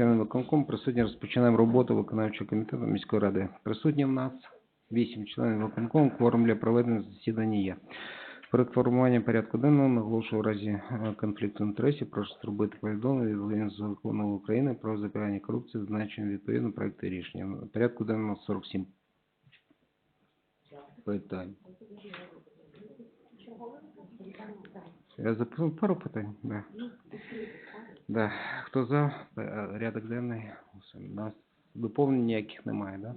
члени виконкому присутні розпочинаємо роботу виконавчого комітету міської ради. Присутні в нас вісім членів виконкому, кворум для проведення засідання є. Перед формуванням порядку денного наголошую у разі е, конфлікту інтересів прошу зробити повідомлення з закону України про запобігання корупції, зазначення відповідно проекту рішення. Порядку денного 47 питань. Я запитав пару питань, да. Да. Хто за? Е, Рядок денний. Усе. У нас доповнень ніяких немає, да?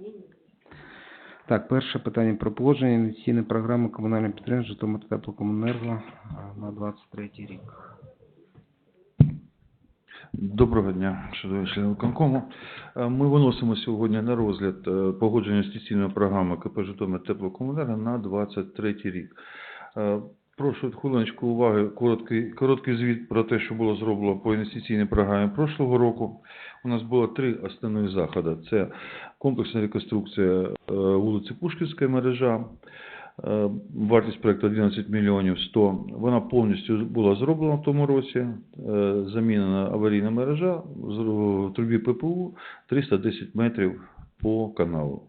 Так, перше питання про положення інвестиційної програми комунального підтримства Житомир теплокомуненерго на 23 рік. Доброго дня, шановні члени виконкому. Е, Ми виносимо сьогодні на розгляд е, погодження інвестиційної програми КП Житомир теплокомуненерго на 23 рік. Прошу хвилиночку уваги, короткий, короткий звіт про те, що було зроблено по інвестиційній програмі прошлого року. У нас було три основні заходи. Це комплексна реконструкція е, вулиці Пушкінської мережа, Е, Вартість проекту 11 мільйонів 100. Вона повністю була зроблена в тому році. Е, Замінена аварійна мережа в трубі ППУ 310 метрів по каналу.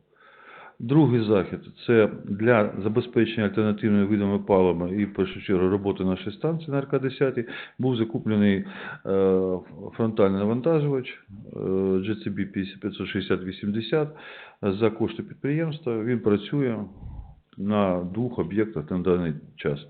Другий захід це для забезпечення альтернативними видами палива і, в першу чергу, роботи нашої станції на РК-10 був закуплений е, фронтальний навантажувач е, GCB 560-80 за кошти підприємства. Він працює на двох об'єктах на даний час.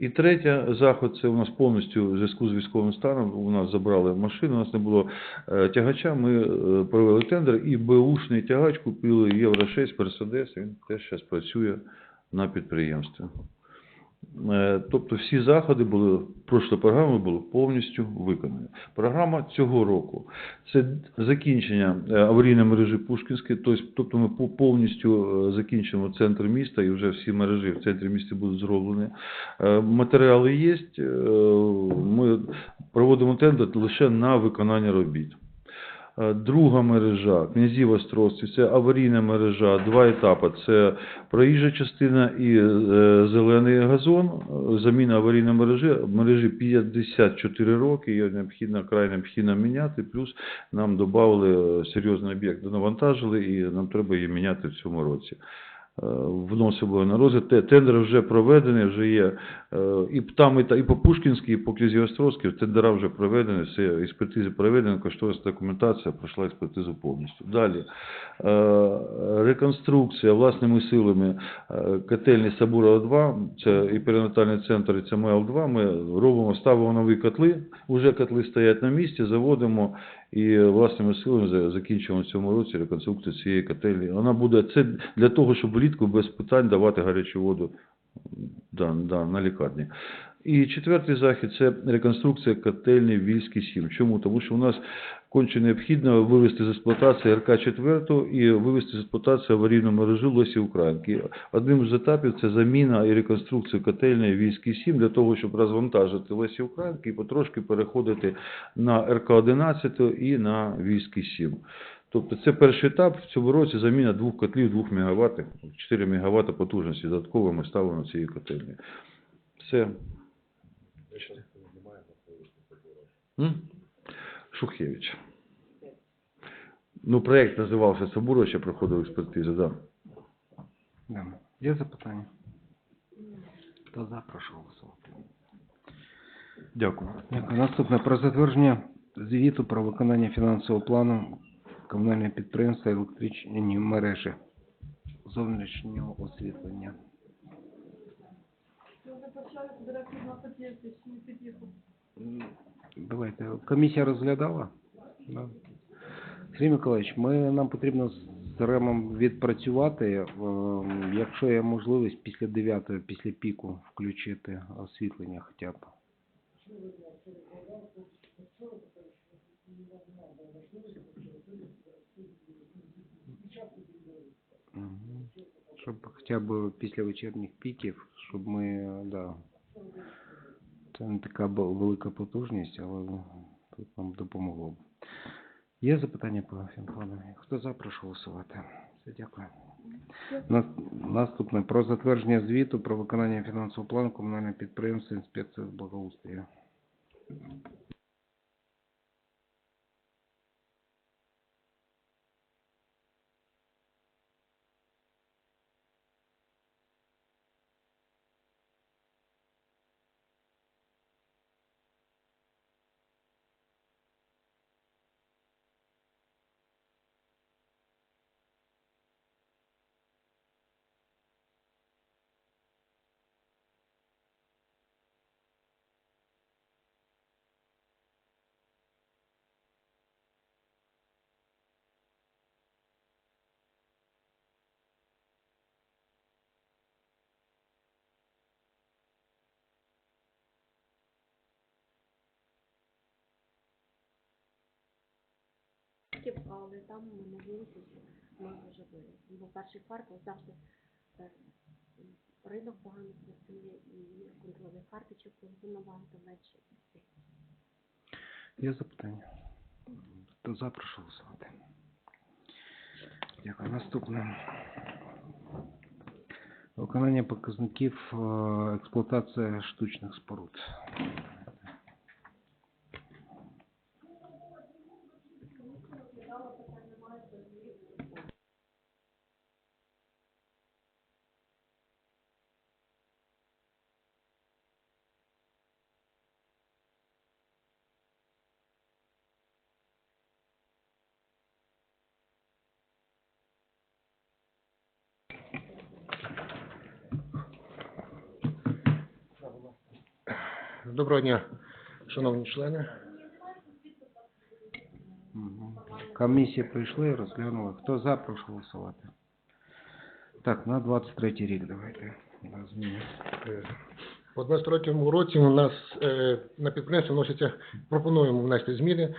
І третє заход це у нас повністю в зв'язку з військовим станом. У нас забрали машину, у нас не було е, тягача. Ми е, провели тендер і Бушний тягач купили Євро 6 Мерседес. Він теж зараз працює на підприємстві. Е, Тобто всі заходи були, прошлої програми були повністю виконані. Програма цього року це закінчення е, аварійної мережі Пушкінської, тобто, ми повністю е, закінчимо центр міста і вже всі мережі в центрі міста будуть зроблені. Матеріали є, ми проводимо тендер лише на виконання робіт. Е, Друга мережа князів Острозців, це аварійна мережа, два етапи. Це проїжджа частина і е, зелений газон. Е, Заміна аварійної мережі, мережі 54 роки, її необхідно, край необхідно міняти, плюс нам додали серйозний об'єкт, донавантажили і нам треба її міняти в цьому році. Вносимо на розгляд. Тендер вже проведений, вже є і там, і, по Пушкінській, і по Князівостровській тендера вже проведені, все експертизи проведені, кошторисна документація пройшла експертизу повністю. Далі е, реконструкція власними силами е, котельні Сабурова 2, це і перинатальний центр, і це МЕЛ-2. Ми робимо, ставимо нові котли, вже котли стоять на місці, заводимо і власними силами за- закінчуємо в цьому році реконструкцію цієї котельні. Вона буде це для того, щоб влітку без питань давати гарячу воду да, да, на лікарні. І четвертий захід це реконструкція котельні Вільський 7. Чому? Тому що у нас конче необхідно вивести з експлуатації РК-4 і вивести з експлуатації аварійну мережу Лесі Українки. Одним з етапів це заміна і реконструкція котельної Вільський 7 для того, щоб розвантажити Лесі Українки і потрошки переходити на РК-11 і на Вільський 7. Тобто це перший етап в цьому році заміна двох котлів 2 МВт, 4 МВт потужності додатково ми ставимо цієї котельні. Все. Шухевич. Ну, проект називався Сабуров, ще проходив експертизу, да. Да. Є запитання? Хто за, прошу голосувати. Дякую. Дякую. Наступне про затвердження звіту про виконання фінансового плану комунального підприємства електричні мережі зовнішнього освітлення. Давайте. Комісія розглядала? Да. Сергій Миколаївич, ми, нам потрібно з ремом відпрацювати, ем, якщо є можливість після 9 після піку включити освітлення хоча б. Мгм. Щоб хоча б після вечірніх піків, щоб ми, да. Це не така велика потужність, але тут нам допомогло б. Є запитання по фінплану? Хто за, прошу голосувати. Все, дякую. Наступне про затвердження звіту про виконання фінансового плану комунального підприємства інспекції з благоустрою. Коштів, але там минулого місяці ми вже виросли. Бо перший квартал завжди е, ринок погано працює і контрольних карточок набагато менше. Є запитання? Хто за, прошу голосувати. Дякую. Наступне. Виконання показників е, експлуатація штучних споруд. Доброго дня, шановні члени. Комісія прийшли, розглянули. Хто за, прошу голосувати. Так, на 23 рік давайте. На зміни. У 23 році у нас е, на підприємстві вносяться, пропонуємо внести зміни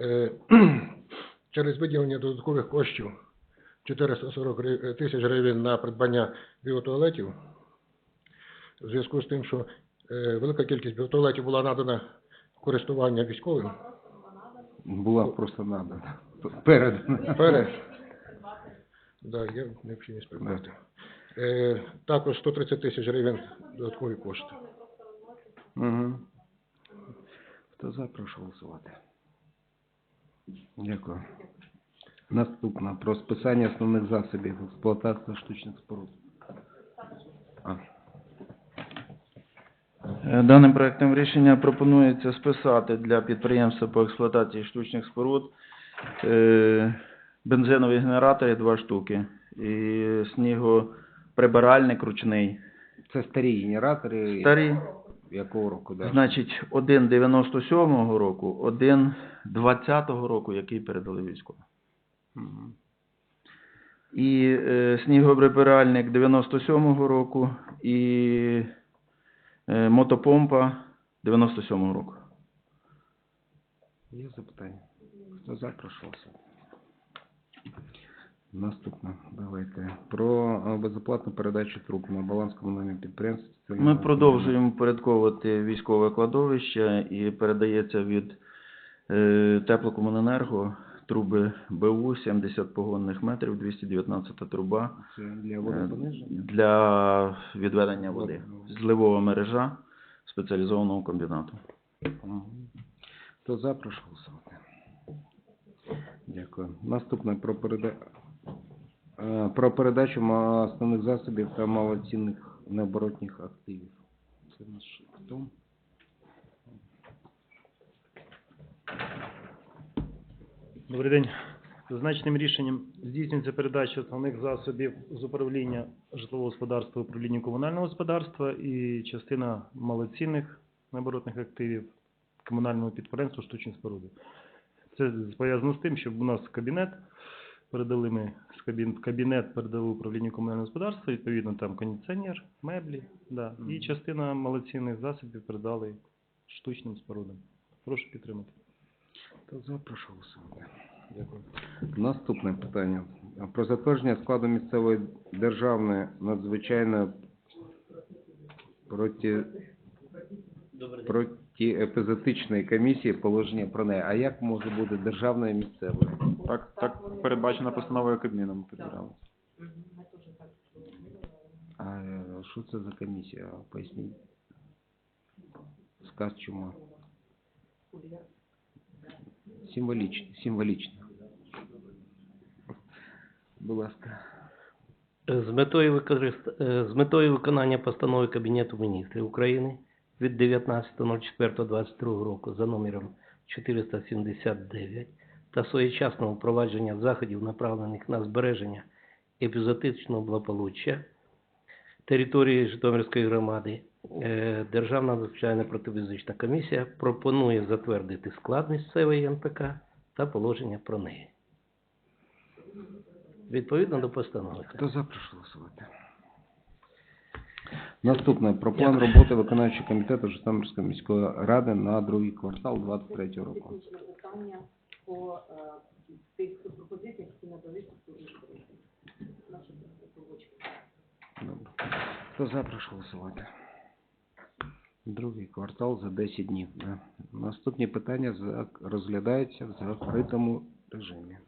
е, через виділення додаткових коштів 440 тисяч гривень на придбання біотуалетів. В зв'язку з тим, що е, велика кількість біотуалетів була надана користування військовим. Була просто надана. Перед. Перед. Да, є необхідність придбати. Е, також 130 тисяч гривень додаткові кошти. Угу. Хто за, прошу голосувати. Дякую. Наступна. Про списання основних засобів експлуатації штучних споруд. А, Е, Даним проектом рішення пропонується списати для підприємства по експлуатації штучних споруд е, бензинові генератори два штуки і снігоприбиральник ручний. це старі генератори. Старі, Якого року, да? значить, один 97-го року, один 20-го року, який передали військовим. Мгм. І е, снігоприбиральник 97-го року і е, мотопомпа 97-го року. Є запитання? Хто за, прошу. Наступне. Давайте. Про е, безоплатну передачу труб на баланс комунального підприємства. Ми продовжуємо порядковувати військове кладовище і передається від е, теплокомуненерго труби БУ 70 погонних метрів, 219 труба Це для е, водопониження? для відведення води. Зливова мережа спеціалізованого комбінату. Мгм. Хто за, прошу голосувати. Дякую. Наступне про переда... е, про передачу основних засобів та малоцінних необоротних активів. Це наш хто? Добрий день. Зазначеним рішенням здійснюється передача основних засобів з управління житлового господарства управління комунального господарства і частина малоцінних необоротних активів комунального підприємства штучні споруди. Це пов'язано з тим, що у нас кабінет передали ми кабінет передали управлінню комунального господарства, відповідно там кондиціонер, меблі, да, і частина малоцінних засобів передали штучним спорудам. Прошу підтримати. Хто за, прошу голосувати. Дякую. Наступне питання. Про затвердження складу місцевої державної надзвичайної проти... протиепізотичної комісії положення про неї. А як може бути державною місцевою? Так, так передбачено постановою ми підбирали. А е, що це за комісія? Поясніть. Сказ чума. Символічно. Символічно. Будь ласка. З метою, використ... е, з метою виконання постанови Кабінету міністрів України від 19.04.22 року за номером 479 та своєчасного впровадження заходів, направлених на збереження епізотичного благополуччя території Житомирської громади, Е, Державна надзвичайна противізична комісія пропонує затвердити складність місцевої НПК та положення про неї. Відповідно до постанови. Хто запрошу голосувати? Наступне про план роботи виконавчого комітету Житомирської міської ради на другий квартал 23 року. Хто запрошу голосувати? Другий квартал за 10 днів. Наступні питання розглядаються в закритому режимі.